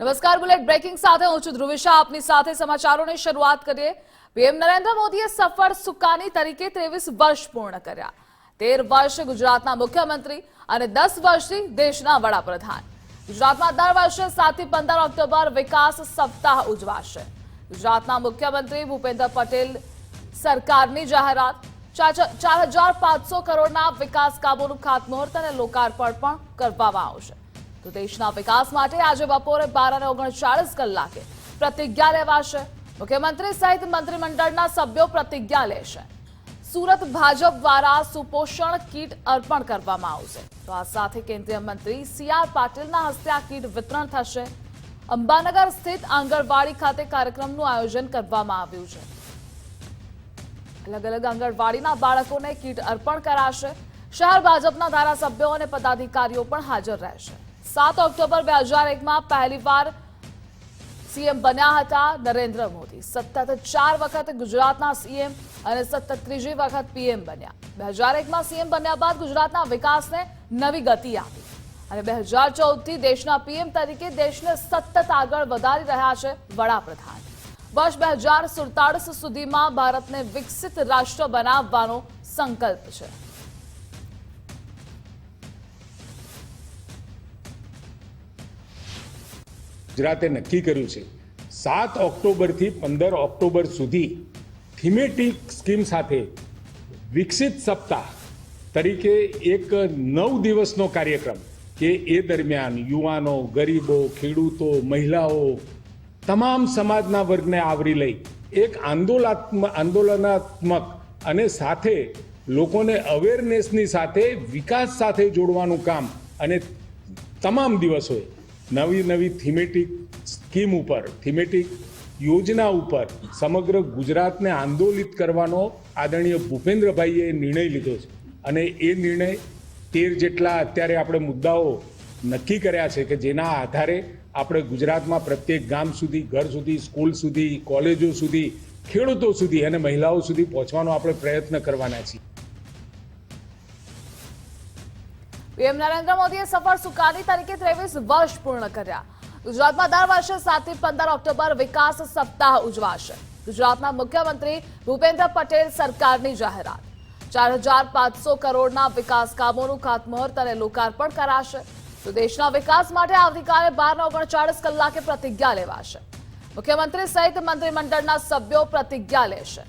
નમસ્કાર, bullet breaking સાથે હું છું ધ્રુવિશા. આપની સાથે સમાચારોની શરૂઆત કરીએ. પીએમ નરેન્દ્ર મોદીએ સફળ સુકાની તરીકે ત્રેવીસ વર્ષ પૂર્ણ કર્યા. તેર વર્ષ ગુજરાતના મુખ્યમંત્રી અને દસ વર્ષથી દેશના વડાપ્રધાન. ગુજરાતમાં દર વર્ષે સાતથી પંદર ઓક્ટોબર વિકાસ સપ્તાહ ઉજવાશે. ગુજરાતના મુખ્યમંત્રી ભૂપેન્દ્ર પટેલ સરકારની જાહેરાત, ચાર હજાર પાંચસો કરોડના વિકાસ કામોનું ખાતમુહૂર્ત અને લોકાર્પણ પણ કરવામાં આવશે. તો દેશના વિકાસ માટે આજે બપોરે બાર અને ઓગણચાળીસ કલાકે પ્રતિજ્ઞા લેવાશે. મુખ્યમંત્રી સહિત મંત્રીમંડળના સભ્યો પ્રતિજ્ઞા લેશે. સુરત ભાજપ દ્વારા સુપોષણ કીટ અર્પણ કરવામાં આવશે. તો આ સાથે કેન્દ્રીય મંત્રી સી આર પાટીલના હસ્તે આ કીટ વિતરણ થશે. અંબાનગર સ્થિત આંગણવાડી ખાતે કાર્યક્રમનું આયોજન કરવામાં આવ્યું છે. અલગ અલગ આંગણવાડીના બાળકોને કીટ અર્પણ કરાશે. શહેર ભાજપના ધારાસભ્યો અને પદાધિકારીઓ પણ હાજર રહેશે. સાત ઓક્ટોબર બે હજાર એકમાં પહેલીવાર સીએમ બન્યા હતા નરેન્દ્ર મોદી. સતત ચાર વખત ગુજરાતના સીએમ અને સતત ત્રીજી વખત પીએમ બન્યા. બે હજાર એકમાં સીએમ બન્યા બાદ ગુજરાતના વિકાસને નવી ગતિ આપી. અને બે હજાર ચૌદથી દેશના પીએમ તરીકે દેશને સતત આગળ વધારી રહ્યા છે વડાપ્રધાન. વર્ષ બે હજાર સુડતાળીસ સુધીમાં ભારતને વિકસિત રાષ્ટ્ર બનાવવાનો સંકલ્પ છે. ગુજરાતે નક્કી કર્યું છે, સાત ઓક્ટોબરથી પંદર ઓક્ટોબર સુધી થીમેટિક સ્કીમ સાથે વિકસિત સપ્તાહ તરીકે એક નવ દિવસનો કાર્યક્રમ કે એ દરમિયાન યુવાનો, ગરીબો, ખેડૂતો, મહિલાઓ, તમામ સમાજના વર્ગને આવરી લઈ એક આંદોલનાત્મક આંદોલનાત્મક અને સાથે લોકોને અવેરનેસની સાથે વિકાસ સાથે જોડવાનું કામ અને તમામ દિવસોએ નવી નવી થીમેટિક સ્કીમ ઉપર થીમેટિક યોજના ઉપર સમગ્ર ગુજરાતને આંદોલિત કરવાનો આદરણીય ભૂપેન્દ્રભાઈએ નિર્ણય લીધો છે. અને એ નિર્ણય તેર જેટલા અત્યારે આપણે મુદ્દાઓ નક્કી કર્યા છે કે જેના આધારે આપણે ગુજરાતમાં પ્રત્યેક ગામ સુધી, ઘર સુધી, સ્કૂલ સુધી, કોલેજો સુધી, ખેડૂતો સુધી અને મહિલાઓ સુધી પહોંચવાનો આપણે પ્રયત્ન કરવાના છીએ. પીએમ નરેન્દ્ર મોદીએ સફળ સુકાની તરીકે ત્રેવીસ વર્ષ પૂર્ણ કર્યા. ગુજરાતમાં દર વર્ષે સાતથી પંદર ઓક્ટોબર વિકાસ સપ્તાહ ઉજવાશે. ગુજરાતના મુખ્યમંત્રી ભૂપેન્દ્ર પટેલ સરકારની જાહેરાત. ચાર હજાર પાંચસો કરોડના વિકાસ કામોનું ખાતમુહૂર્ત અને લોકાર્પણ કરાશે. તો દેશના વિકાસ માટે આવતીકાલે બાર ઓગણચાળીસ કલાકે પ્રતિજ્ઞા લેવાશે. મુખ્યમંત્રી સહિત મંત્રીમંડળના સભ્યો પ્રતિજ્ઞા લેશે.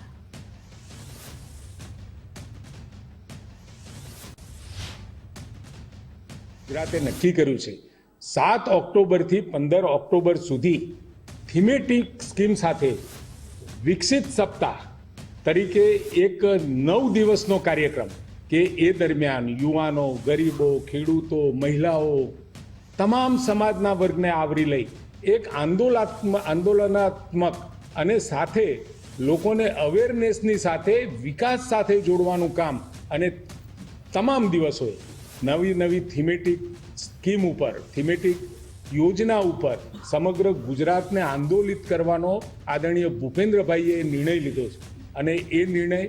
ગુજરાતે નક્કી કર્યું છે. સાત ઓક્ટોબરથી પંદર ઓક્ટોબર સુધી થીમેટિક સ્કીમ સાથે વિકસિત સપ્તાહ તરીકે એક નવ દિવસનો કાર્યક્રમ કે એ દરમિયાન યુવાનો, ગરીબો, ખેડૂતો, મહિલાઓ તમામ સમાજના વર્ગને આવરી લઈ એક આંદોલનાત્મક આંદોલનાત્મક અને સાથે લોકોને અવેરનેસની સાથે વિકાસ સાથે જોડવાનું કામ અને તમામ દિવસોએ નવી નવી થીમેટિક સ્કીમ ઉપર થીમેટિક યોજના ઉપર સમગ્ર ગુજરાતને આંદોલિત કરવાનો આદરણીય ભૂપેન્દ્રભાઈએ નિર્ણય લીધો છે. અને એ નિર્ણય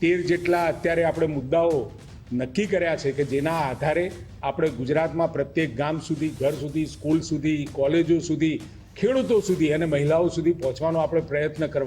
તેર જેટલા અત્યારે આપણે મુદ્દાઓ નક્કી કર્યા છે કે જેના આધારે આપણે ગુજરાતમાં પ્રત્યેક ગામ સુધી, ઘર સુધી, સ્કૂલ સુધી, કોલેજો સુધી, ખેડૂતો સુધી અને મહિલાઓ સુધી પહોંચવાનો આપણે પ્રયત્ન કરવાના